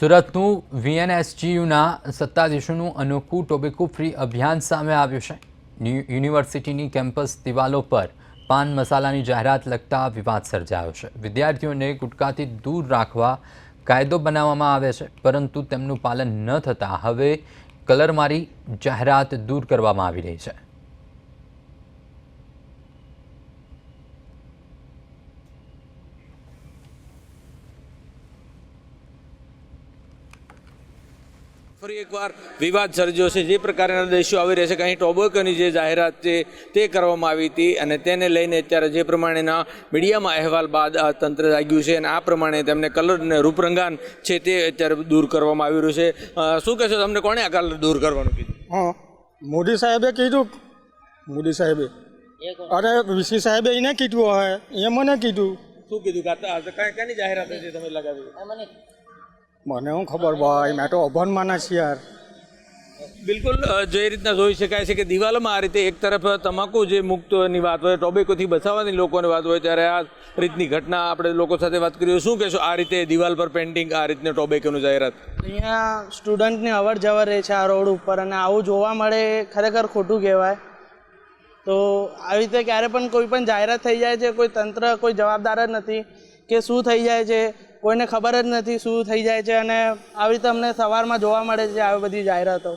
સુરતનું વીએનએસજીયુના સત્તાધીશોનું અનોખું tobacco free અભિયાન સામે આવ્યું છે. યુનિવર્સિટીની કેમ્પસ દિવાલો પર પાન મસાલાની જાહેરાત લગતા વિવાદ સર્જાયો છે. વિદ્યાર્થીઓને ગુટકાથી દૂર રાખવા કાયદો બનાવવામાં આવે છે, પરંતુ તેમનું પાલન ન થતાં હવે કલર મારી જાહેરાત દૂર કરવામાં આવી રહી છે. ફરી એકવાર વિવાદ સર્જ્યો છે. જે પ્રકારના દેશો આવી રહ્યા છે કે અહીં ટોબેકોની જે જાહેરાત છે તે કરવામાં આવી હતી અને તેને લઈને અત્યારે જે પ્રમાણેના મીડિયામાં અહેવાલ બાદ આ તંત્ર જાગ્યું છે અને આ પ્રમાણે તેમને કલર અને રૂપરંગાન છે તે અત્યારે દૂર કરવામાં આવી રહ્યું છે. શું કહેશો તમને? કોણે આ કલર દૂર કરવાનું કીધું? હા મોદી સાહેબે કીધું. મોદી સાહેબે. અરે વીસી સાહેબે એને કીધું હોય એ મને કીધું. શું કીધું? કાતા ક્યાંની જાહેરાત છે તમે લગાવી? મને હું ખબર ભાઈ? મેં તો અભણમાં ના છીએ યાર. બિલકુલ જે રીતના જોઈ શકાય છે કે દિવાલોમાં આ રીતે એક તરફ તમાકુ જે મુક્તની વાત હોય ટોબેકોથી બચાવવાની લોકોની વાત હોય ત્યારે આ રીતની ઘટના આપણે લોકો સાથે વાત કરીએ. શું કહેશો આ રીતે દિવાલ પર પેઇન્ટિંગ આ રીતને ટોબેકોનું જાહેરાત? અહીંયા સ્ટુડન્ટની અવર જવર રહે છે આ રોડ ઉપર અને આવું જોવા મળે ખરેખર ખોટું કહેવાય. તો આવી રીતે ક્યારે પણ કોઈ પણ જાહેરાત થઈ જાય છે કોઈ તંત્ર કોઈ જવાબદાર જ નથી કે શું થઈ જાય છે કોઈને ખબર જ નથી શું થઈ જાય છે અને આવી રીતે અમને સવારમાં જોવા મળે છે આવી બધી જાહેરાતો.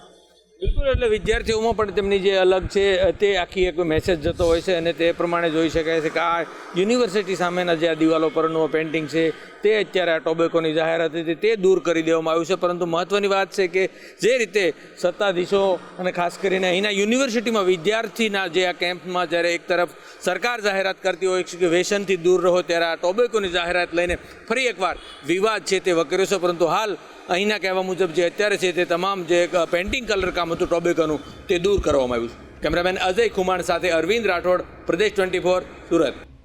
બિલકુલ, એટલે વિદ્યાર્થીઓમાં પણ તેમની જે અલગ છે, તે આખી એક મેસેજ જતો હોય છે અને તે પ્રમાણે જોઈ શકાય છે કે આ યુનિવર્સિટી સામેના જે આ દિવાલો પરનું પેઇન્ટિંગ છે, તે અત્યારે આ ટોબેકોની જાહેરાત હતી, તે દૂર કરી દેવામાં આવ્યું છે. પરંતુ મહત્ત્વની વાત છે કે જે રીતે સત્તાધીશો અને ખાસ કરીને અહીંના યુનિવર્સિટીમાં વિદ્યાર્થીના જે આ કેમ્પમાં જ્યારે એક તરફ સરકાર જાહેરાત કરતી હોય છે કે વ્યસનથી દૂર રહો, ત્યારે આ ટોબેકોની જાહેરાત લઈને ફરી એકવાર વિવાદ છે તે વકર્યો છે. પરંતુ હાલ અહીંના કહેવા મુજબ જે અત્યારે છે તે તમામ જે પેઇન્ટિંગ કલર કામ હતું ટોબેકોનું, તે દૂર કરવામાં આવ્યું છે. કેમેરામેન અજય ખુમાણ સાથે અરવિંદ રાઠોડ, પ્રદેશ ટ્વેન્ટી ફોર, સુરત.